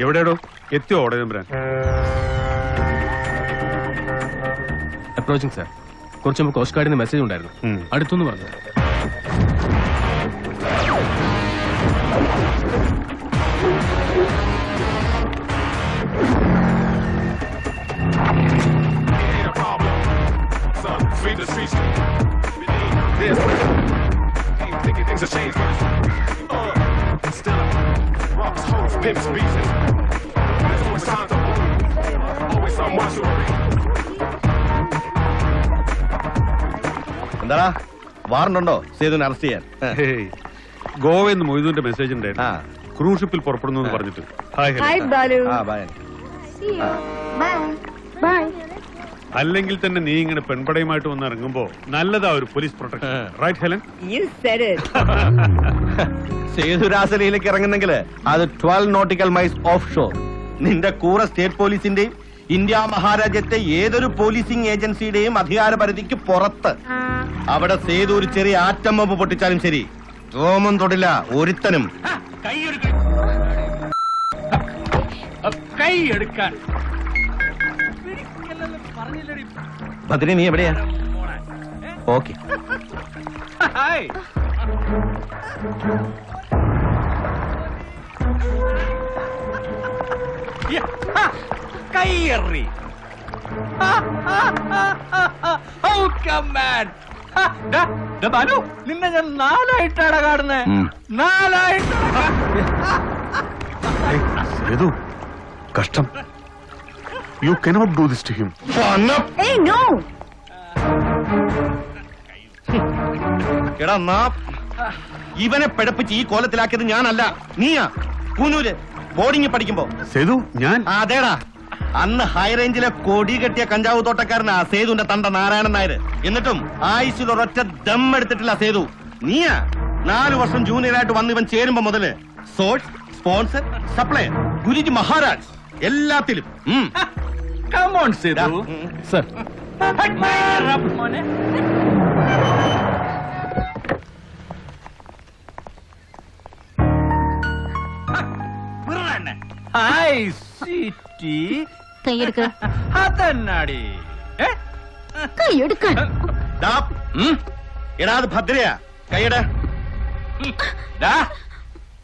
എവിടെയാടോ എത്തിയോ ഓടെ നമ്പരാൻ approaching sir കുറച്ച് മുമ്പ് കോസ്റ്റ് ഗാർഡിന് മെസ്സേജ് ഉണ്ടായിരുന്നു ഉം. അടുത്തെന്ന് പറഞ്ഞു things changed much. Uh, still, rocks, hoes, pimps, beaches. There's always time to move. Always some read. എന്താടാ? വാറണ്ടുണ്ടോ? സേതുവിനെ അറസ്റ്റ് ചെയ്യാൻ. ഹേയ് ഗോവയിൽ നിന്ന് മൊയ്തുവിന്റെ മെസ്സേജ് ആ. ഉണ്ടായിരുന്നു ക്രൂസ് ഷിപ്പിൽ പുറപ്പെടുന്നു എന്ന് പറഞ്ഞിട്ട്. Hi hello. ഹായ് ബാലു ആ ബൈ ബൈ ബൈ അല്ലെങ്കിൽ തന്നെ നീ ഇങ്ങനെ പെൺപടയുമായിട്ട് വന്ന് ഇറങ്ങുമ്പോ നല്ലതാ ഒരു police protection right Helen you said it Sethu രാസലയിലേക്ക് ഇറങ്ങുന്നെങ്കിൽ അത് twelve nautical miles of shore നിന്റെ കൂറ സ്റ്റേറ്റ് പോലീസിന്റെയും ഇന്ത്യ മഹാരാജ്യത്തെ ഏതൊരു പോലീസിംഗ് ഏജൻസിയുടെയും അധികാര പരിധിക്ക് പുറത്ത് അവിടെ സേതു ഒരു ചെറിയ ആറ്റം ബോംബ് പൊട്ടിച്ചാലും ശരി. റോമം തൊടില്ല ഒരുത്തനും. ഭദ്രി നീ എവിടെയാ? ഓക്കെ. കൈയറി ബാലു നിന്നെ ഞാൻ നാലായിട്ടാണ് കാണുന്നേ. നാലായിട്ട് കഷ്ടം. You cannot do this to him no. എടാ നാ ഇവനെ പിഴപ്പിച്ച് ഈ കോലത്തിലാക്കിയത് ഞാനല്ല. നീയാ. കൂനൂര്. ബോർഡിംഗ് പഠിക്കുമ്പോ. സേതു ഞാൻ ആ, അതേടാ. അന്ന് ഹൈ റേഞ്ചിലെ കൊടി കെട്ടിയ കഞ്ചാവ് തോട്ടക്കാരനാ സേതുവിന്റെ തണ്ട നാരായണൻ നായർ. എന്നിട്ടും ആയുസിൽ ഒരൊറ്റ ദം എടുത്തിട്ടില്ല സേതു. നീയാ? നാലു വർഷം ജൂനിയറായിട്ട് വന്ന് ഇവൻ ചേരുമ്പോ മുതൽ source sponsor supply Guruji Maharaj എല്ലാത്തിലും. Come on Sethu. സർ കൈയെടുക്ക. അതെന്നാടി? കൈയെടുക്കാൻ ദാ, എടാ അത് ഭദ്രയാ. കൈയട.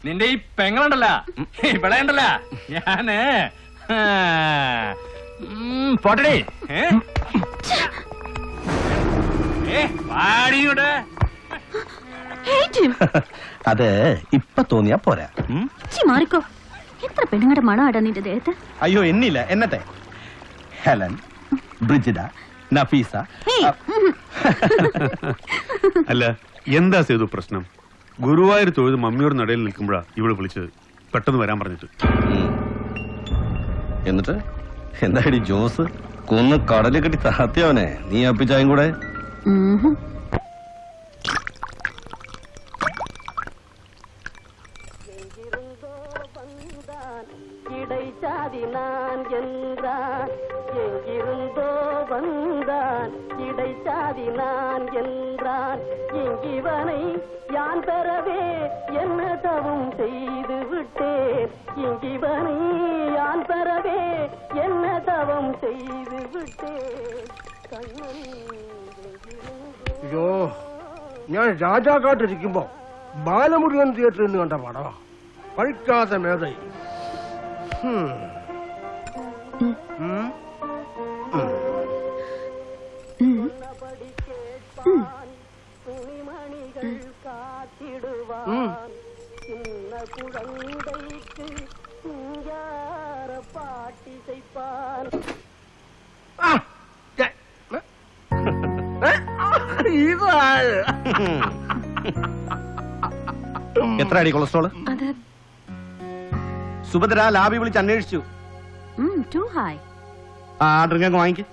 നിന്റെ ഈ പെങ്ങളുണ്ടല്ല. ഇവിടെ ഉണ്ടല്ല. ഞാൻ പോട്ടടി. വാടിയുടെ അത് ഇപ്പൊ തോന്നിയാ പോരാ. മാറിക്കോ. എത്ര പെണ്ണുങ്ങളുടെ മണമാടാ നിന്റെ ദേഹത്ത്? അയ്യോ എന്നില്ല. എന്നത്തെ? ഹെലൻ ബ്രിജിഡ നഫീസ അല്ല എന്താ സേതു പ്രശ്നം? ഗുരുവായൂർ തൊഴുത് മമ്മിയോട് നടയിൽ നിൽക്കുമ്പോഴാ ഇവിടെ വിളിച്ചത്. പെട്ടെന്ന് വരാൻ പറഞ്ഞിട്ട്. എന്നിട്ട്? എന്താടി ജോസ്? കൊന്ന് കടൽ കെട്ടി താത്തിയവനെ നീ അപ്പിച്ചായും കൂടെ? வந்தான் இடைச்சாதி நான் என்றான் இங்கிவனை யான் பெறவே என்ன தவம் செய்து விட்டேன் இங்கிவனை யான் பெறவே என்ன தவம் செய்து விட்டேன் கண்ணன் எங்கிருந்தோ അയ്യോ ഞാൻ രാജാക്കാട്ടിരിക്കുമ്പോ ബാലമുരുകൻ തിയേറ്ററിൽ നിന്ന് കണ്ട പടമാ പഴിക്കാത്ത മേധൈ காத்திடுவான் சின்ன குழந்தைக்கு சிங்கார பாட்டிசைப்பான் ആ, ഛെ, ഏ? ഏ? ആ, ഇതാ എത്ര അടി കൊളസ്ട്രോള് അത് സുഭദ്ര ലാബി വിളിച്ച് അന്വേഷിച്ചു ടു ഹൈ ആ ഡ്രിങ്ക് അങ്ങ് വാങ്ങിക്ക്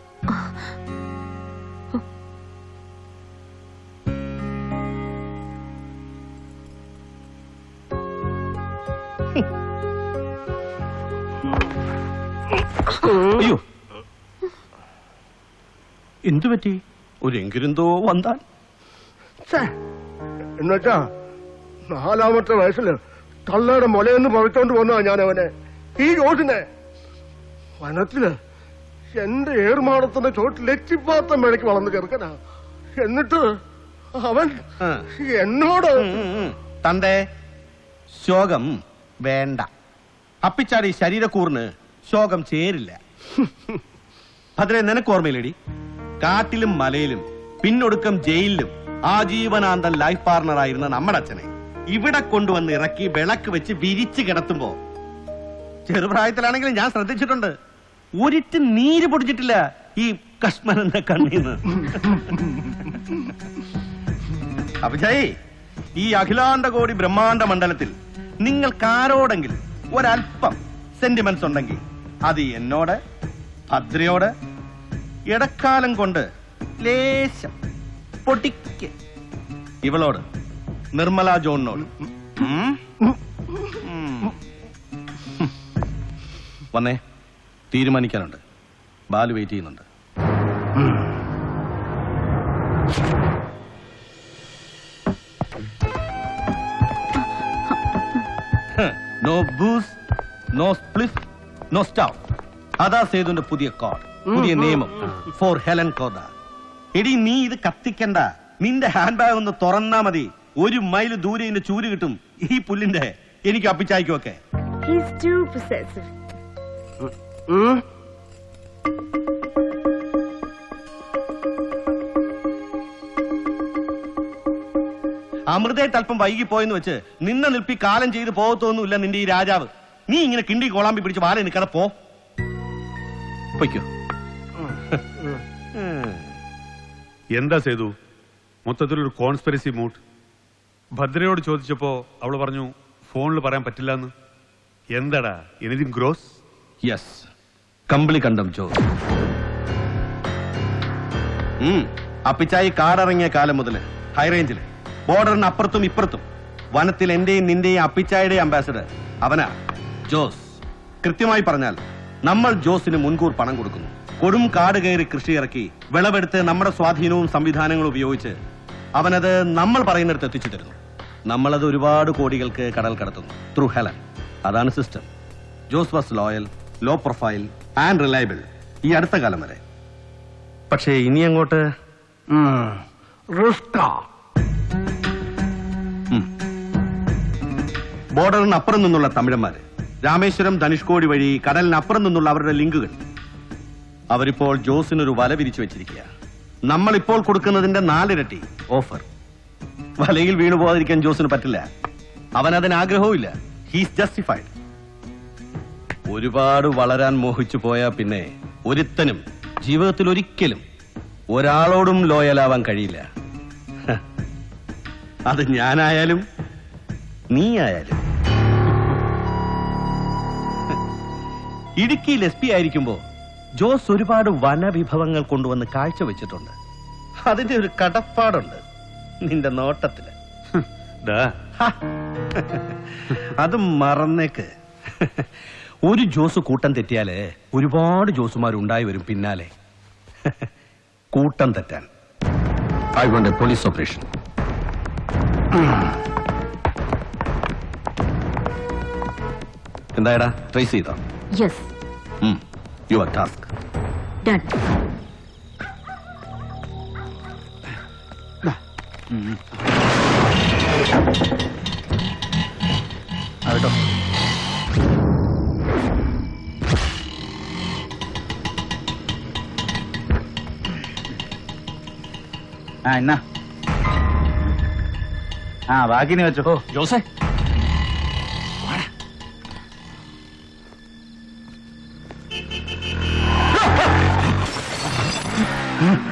അയ്യോ. എന്തു പറ്റി ഒരെങ്കിലെന്തോ വന്നാൽ? എന്നുവെച്ചാ നാലാമത്തെ വയസ്സിൽ തള്ളയുടെ മുലയെന്ന് പറിച്ചോണ്ട് വന്നതാ ഞാൻ അവനെ ഈ ജോസിനെ വനത്തിൽ എന്റെ ഏർമാടത്തിന്റെ ചോട്ടിൽ എത്തിപ്പാത്ത മേടയ്ക്ക് വളർന്നു ചെറുക്കനാ. എന്നിട്ട് അവൻ എന്നോട്. തന്റെ ശോകം വേണ്ട. അപ്പിച്ചാടി ശരീരക്കൂറിന് ശോകം ചേരില്ല. ഭദ്രെ നിനക്ക് ഓർമ്മയില്ലടി? കാട്ടിലും മലയിലും പിന്നൊടുക്കം ജയിലിലും ആജീവനാന്തൻ ലൈഫ് പാർട്ണർ പാർട്ണറായിരുന്ന നമ്മുടെ അച്ഛനെ ഇവിടെ കൊണ്ടുവന്ന് ഇറക്കി വിളക്ക് വെച്ച് വിരിച്ചു കിടത്തുമ്പോ. ചെറുപ്രായത്തിലാണെങ്കിലും ഞാൻ ശ്രദ്ധിച്ചിട്ടുണ്ട്. ഒരിറ്റ് നീര് പൊടിച്ചിട്ടില്ല ഈ കശ്മലന്റെ കണ്ണീന്ന്. അഭിജയ് ഈ അഖിലാണ്ട കോടി ബ്രഹ്മാണ്ട മണ്ഡലത്തിൽ നിങ്ങൾക്കാരോടെങ്കിലും ഒരല്പം സെന്റിമെന്റ്സ് ഉണ്ടെങ്കിൽ അത് എന്നോട് ഭദ്രയോട് ഇടക്കാലം കൊണ്ട് ലേശം പൊട്ടിക്ക് ഇവളോട് നിർമ്മല ജോണിനോട്. വന്നേ തീരുമാനിക്കാനുണ്ട്. ബാലു വെയിറ്റ് ചെയ്യുന്നുണ്ട്. നോ സ്റ്റൗ അതാ സേതുന്റെ പുതിയ കോഡ് പുതിയ നിയമം ഫോർ ഹെലൻ കോദ എടി നീ ഇത് കത്തിക്കണ്ട. നിന്റെ ഹാൻഡ് ബാഗ് ഒന്ന് തുറന്നാ മതി. ഒരു മൈൽ ദൂരെ ഇതിന്റെ ചൂര് കിട്ടും. ഈ പുല്ലിന്റെ എനിക്ക് അപ്പിച്ചായിക്കും ഒക്കെ He's too possessive. അമൃതയായിട്ട് അല്പം വൈകി പോയെന്ന് വെച്ച് നിന്നെ നിൽപ്പി കാലം ചെയ്ത് പോകത്തൊന്നുമില്ല നിന്റെ ഈ രാജാവ്. നീ ഇങ്ങനെ കിണ്ടി കോളാമ്പി പിടിച്ച് വാല നിൽക്കാതെ പോ. പൊയ്ക്കോ. എന്താ സേതു? മൊത്തത്തിലൊരു കോൺസ്പിറസി മൂട്ട്. ഭദ്രയോട് ചോദിച്ചപ്പോ അവൾ പറഞ്ഞു ഫോണിൽ പറയാൻ പറ്റില്ല എന്ന് എന്താടാ എനിതിങ് ഗ്രോസ്? യെസ് കമ്പിളി കണ്ടം ജോ. ഉം. അപ്പിച്ചായി കാടിറങ്ങിയ കാലം മുതൽ ഹൈറേഞ്ചിൽ ബോർഡറിന് അപ്പുറത്തും ഇപ്പുറത്തും. വനത്തിൽ എന്റെയും നിന്റെയും അപ്പിച്ചായുടെ അംബാസഡർ അവനാ. ജോസ്. കൃത്യമായി പറഞ്ഞാൽ നമ്മൾ ജോസിന് മുൻകൂർ പണം കൊടുക്കുന്നു. കൊടും കാട് കയറി കൃഷി ഇറക്കി വിളവെടുത്ത് നമ്മുടെ സ്വാധീനവും സംവിധാനങ്ങളും ഉപയോഗിച്ച് അവനത് നമ്മൾ പറയുന്നിടത്ത് എത്തിച്ചു തരുന്നു. നമ്മളത് ഒരുപാട് കോടികൾക്ക് കടൽ കടത്തുന്നു. ത്രൂ ഹെലൻ അതാണ് system Jose was loyal low profile and reliable ഈ അടുത്ത കാലം വരെ. പക്ഷേ ഇനി അങ്ങോട്ട് ബോർഡറിന് അപ്പുറം നിന്നുള്ള തമിഴന്മാര് രാമേശ്വരം ധനുഷ്കോടി വഴി കടലിനപ്പുറം നിന്നുള്ള അവരുടെ ലിങ്കുകൾ. അവരിപ്പോൾ ജോസിനൊരു വല വിരിച്ചു വെച്ചിരിക്കുക നമ്മളിപ്പോൾ കൊടുക്കുന്നതിന്റെ നാലിരട്ടി ഓഫർ. വലയിൽ വീണു പോകാതിരിക്കാൻ ജോസിന് പറ്റില്ല. അവൻ അതിന് ആഗ്രഹവും ഇല്ല ഹീസ് ജസ്റ്റിഫൈഡ് ഒരുപാട് വളരാൻ മോഹിച്ചു പോയാ പിന്നെ ഒരുത്തനും ജീവിതത്തിൽ ഒരിക്കലും ഒരാളോടും ലോയലാവാൻ കഴിയില്ല. അത് ഞാനായാലും നീ ആയാലും ഇടുക്കിയിൽ എസ് പി ആയിരിക്കുമ്പോ ജോസ് ഒരുപാട് വനവിഭവങ്ങൾ കൊണ്ടുവന്ന് കാഴ്ചവെച്ചിട്ടുണ്ട്. അതിന്റെ ഒരു കടപ്പാടുണ്ട് നിന്റെ നോട്ടത്തിൽ. അത് മറന്നേക്ക്. ഒരു ജോസ് കൂട്ടം തെറ്റിയാൽ ഒരുപാട് ജോസുമാർ ഉണ്ടായി വരും പിന്നാലെ. കൂട്ടം തെറ്റാൻ. I want a police operation എന്തായടാ? Trace ചെയ്തോ? യെസ് യുവർ ടാസ്ക് ഡൺ ആകട്ടോ ആ എന്നാ ആ ബാക്കി നീ വെച്ചോ ജോസേ Hmm?